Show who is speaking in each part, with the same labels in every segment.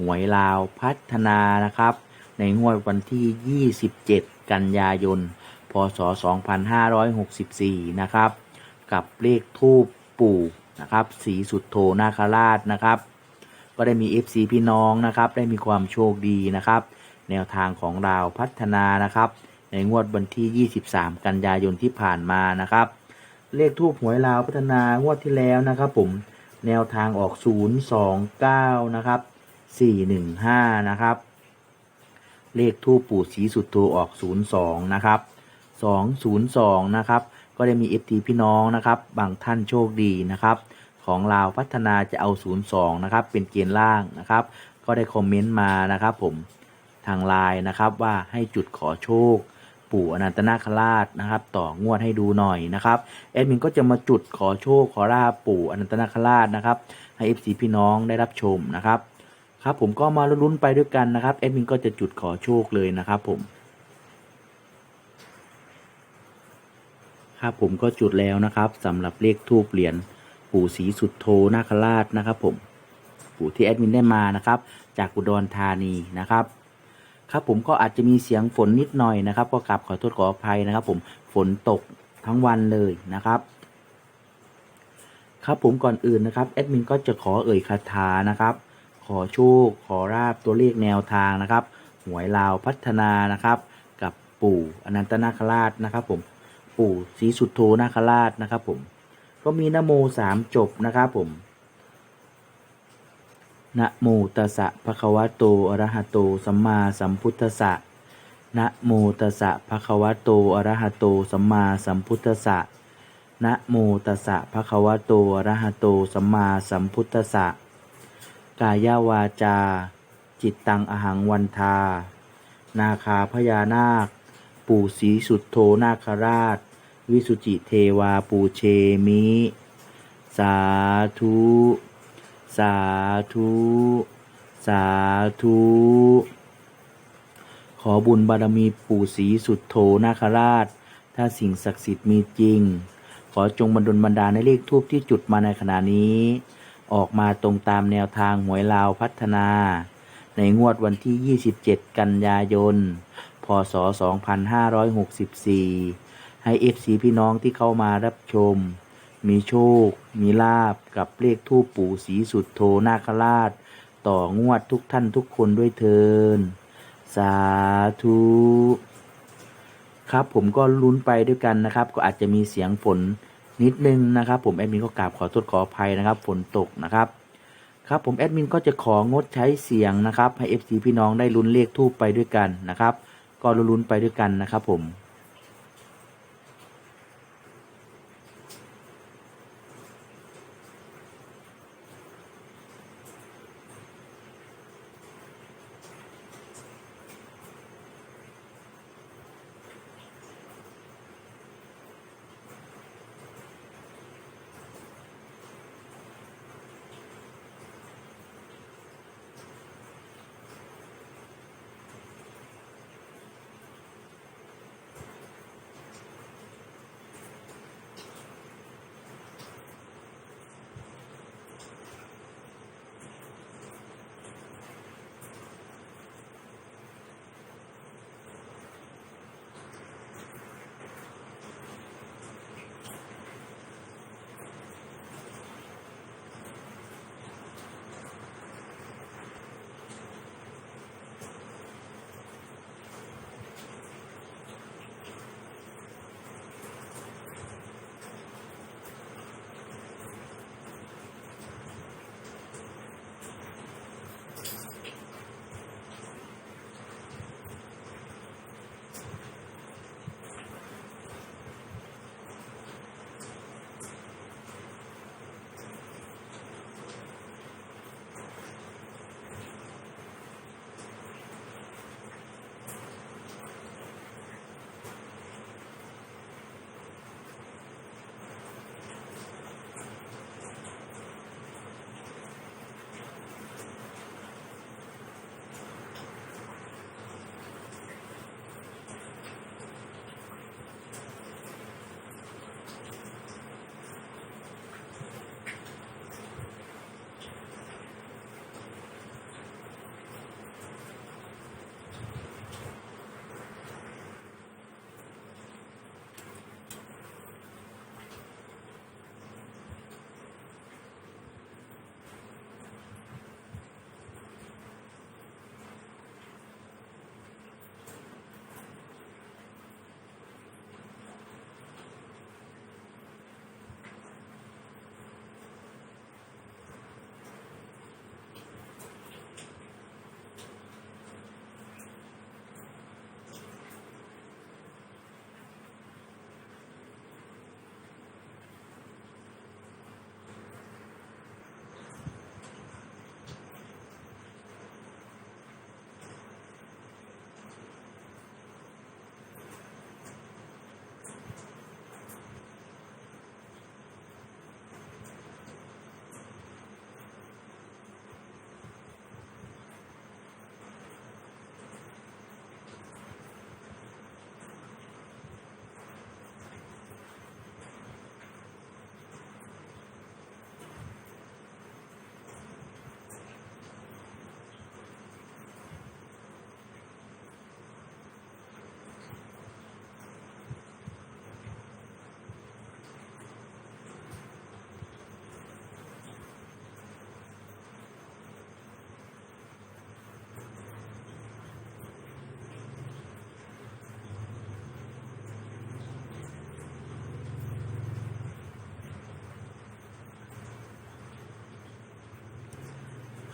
Speaker 1: หวยลาวพัฒนานะครับ ในงวดวันที่ 27 กันยายน พศ 2564 นะครับ กับเลขทูปปู่นะครับ สีสุดโทนาคราชนะครับ ก็ได้มี FC พี่น้องนะครับ ได้มีความโชคดีนะครับ แนวทางของเราวพัฒนานะครับ ในงวดวันที่ 23 กันยายนที่ผ่านมานะครับ เลขทูปหวยลาวพัฒนางวดที่แล้วนะครับผมแนวทางออก 029 นะครับ 415นะครับ เลขทูปปู่สีสุดโทออก02นย์สองนะครับ202นย์สองนะครับ ก็ได้มี FT พี่น้องนะครับ บางท่านโชคดีนะครับ ของลาวพัฒนาจะเอา02นย์สองนะครับ เป็นเกณฑ์ล่างนะครับ ก็ได้คอมเมนต์มานะครับ ผมทางไลน์นะครับว่าให้จุดขอโชคปู่อนันตนาคราชนะครับ ต่องวดให้ดูหน่อยนะครับแอดมินก็จะมาจุดขอโชคขอลาบปู่อนันตนาคราชนะครับ ให้ FC พี่น้องได้รับชมนะครับ ครับผมก็มาลุ้นไปด้วยกันนะครับแอดมินก็จะจุดขอโชคเลยนะครับผมครับผมก็จุดแล้วนะครับสำหรับเลขทูปเหรียญปู่ศรีสุดโทนาคราชนะครับ ผมปู่ที่แอดมินได้มานะครับ จากอุดรธานีนะครับ ครับผมก็อาจจะมีเสียงฝนนิดหน่อยนะครับ ก็กลับขอโทษขออภัยนะครับ ผมฝนตกทั้งวันเลยนะครับครับผมก่อนอื่นนะครับแอดมินก็จะขอเอ่ยคาถานะครับ อโชค ขอราบตัวเลขแนวทางนะครับ หวยลาวพัฒนานะครับ กับปู่อนันตนาคราชนะครับ ผม ปู่ศรีสุดโทนาคราชนะครับ ผม ก็มีนโมสามจบนะครับ ผมนะโมตัสสะภะคะวะโตอะระหะโตสัมมาสัมพุทธัสสะนะโมตัสสะภะคะวะโตอะระหะโตสัมมาสัมพุทธัสสะนะโมตัสสะภะคะวะโตอะระหะโตสัมมาสัมพุทธัสสะ กายาวาจา จิตตังอหังวันทา นาคาพญานาค ปู่ศรีสุดโทนาคราช วิสุจิเทวาปูเชมิ สาธุ สาธุ สาธุ ขอบุญบารมีปู่ศรีสุดโทนาคราช ถ้าสิ่งศักดิ์สิทธิ์มีจริง ขอจงบันดลบันดาลในเลขทูปที่จุดมาในขณะนี้ ออกมาตรงตามแนวทางหวยลาวพัฒนา ในงวดวันที่ 27 กันยายน พศ 2564 ให้ FC พี่น้องที่เข้ามารับชม มีโชค มีลาบกับเลขทูปปู่ศรีสุดโทนาคราช ต่องวดทุกท่านทุกคนด้วยเทินสาธุครับผมก็ลุ้นไปด้วยกันนะครับ ก็อาจจะมีเสียงฝน นิดนึงนะครับ ผมแอดมินก็กราบขอโทษขออภัยนะครับ ฝนตกนะครับ ครับผมแอดมินก็จะของดใช้เสียงนะครับ ให้ FC พี่น้องได้ลุ้นเลขทูบไปด้วยกันนะครับ ก็ลุ้นๆไปด้วยกันนะครับผม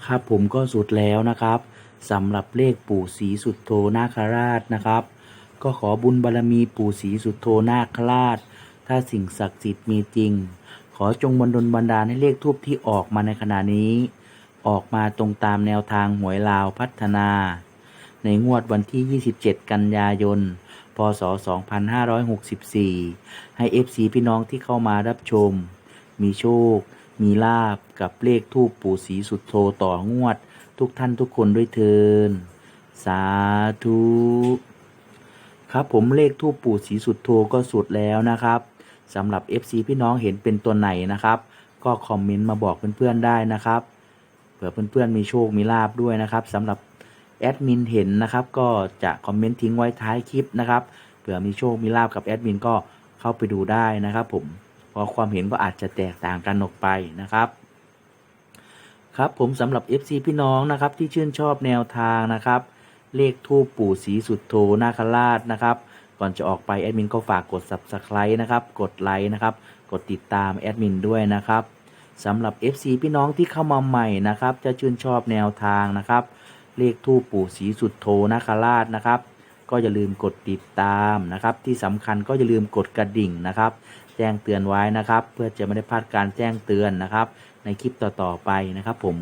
Speaker 1: ครับผมก็สุดแล้วนะครับสำหรับเลขปู่ศรีสุดโทนาคราชนะครับ ก็ขอบุญบารรมีปู่ศรีสุดโทนาคราช ถ้าสิ่งศักดิ์สิทธิ์มีจริง ขอจงบันดลบันดาลให้เลขทูบที่ออกมาในขณะนี้ ออกมาตรงตามแนวทางหวยลาวพัฒนา ในงวดวันที่ 27 กันยายน พศ 2564 ให้ FC พี่น้องที่เข้ามารับชม มีโชค มีลาบกับเลขทูปปู่ศรีสุดโทต่องวด ทุกท่านทุกคนด้วยเทินสาธุครับผมเลขทูปปู่ศรีสุดโทก็สุดแล้วนะครับสำหรับ FC พี่น้องเห็นเป็นตัวไหนนะครับ ก็คอมเมนต์มาบอกเพื่อนๆได้นะครับเผื่อเพื่อนๆมีโชคมีลาบด้วยนะครับสำหรับแอดมินเห็นนะครับ ก็จะคอมเมนต์ทิ้งไว้ท้ายคลิปนะครับเผื่อมีโชคมีลาบกับแอดมินก็เข้าไปดูได้นะครับผม พราะความเห็นก็อาจจะแตกต่างกันออกไปนะครับครับผมสำหรับ FC พี่น้องนะครับที่ชื่นชอบแนวทางนะครับ เลขทูปปู่ศรีสุดโทนาคราชนะครับ ก่อนจะออกไปแอดมินก็ฝากกด subscribe นะครับ กดไลค์นะครับ กดติดตามแอดมินด้วยนะครับสำหรับ FC พี่น้องที่เข้ามาใหม่นะครับ จะชื่นชอบแนวทางนะครับ เลขทูปปู่ศรีสุดโทนาคราชนะครับ ก็อย่าลืมกดติดตามนะครับ ที่สำคัญก็อย่าลืมกดกระดิ่งนะครับ แจ้งเตือนไว้นะครับ เพื่อจะไม่ได้พลาดการแจ้งเตือนนะครับ ในคลิปต่อๆไปนะครับผม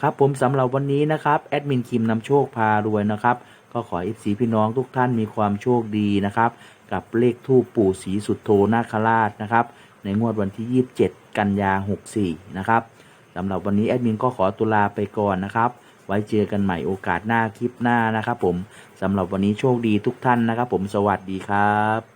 Speaker 1: ครับผมสำหรับวันนี้นะครับแอดมินคิมนำโชคพารวยนะครับก็ขอเอฟซีพี่น้องทุกท่านมีความโชคดีนะครับ กับเลขทูปปู่ศรีสุดโทนาคราชนะครับ ในงวดวันที่ 27 กันยา 64 นะครับสำหรับวันนี้แอดมินก็ขอตุลาไปก่อนนะครับ ไว้เจอกันใหม่โอกาสหน้าคลิปหน้านะครับผมสำหรับวันนี้โชคดีทุกท่านนะครับผมสวัสดีครับ